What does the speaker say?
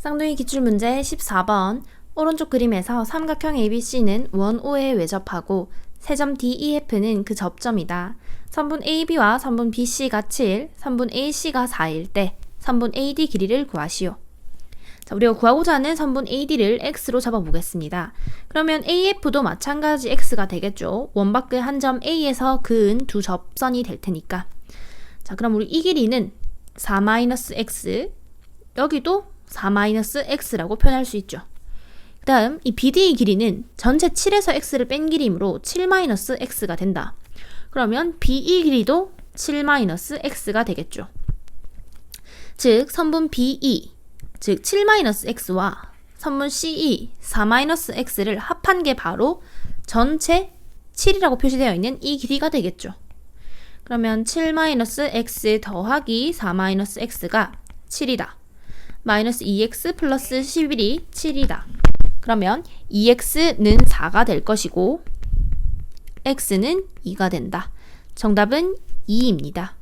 쌍둥이 기출 문제 14번 오른쪽 그림에서 삼각형 ABC는 원 O에 외접하고 세점 DEF는 그 접점이다. 선분 AB와 선분 BC가 7, 선분 AC가 4일 때 선분 AD 길이를 구하시오. 자, 우리가 구하고자 하는 선분 AD를 X로 잡아보겠습니다. 그러면 AF도 마찬가지 X가 되겠죠. 원밖의 한점 A에서 그은 두 접선이 될 테니까. 자, 그럼 우리 이 길이는 4-X, 여기도 4-x라고 표현할 수 있죠. 그 다음 이 BD의 길이는 전체 7에서 x를 뺀 길이므로 7-x가 된다. 그러면 BE 길이도 7-x가 되겠죠. 즉 선분 BE 즉 7-x와 선분 CE 4-x를 합한 게 바로 전체 7이라고 표시되어 있는 이 길이가 되겠죠. 그러면 7-x 더하기 4-x가 7이다. 마이너스 2x 플러스 11이 7이다. 그러면 2x는 4가 될 것이고 x는 2가 된다. 정답은 2입니다.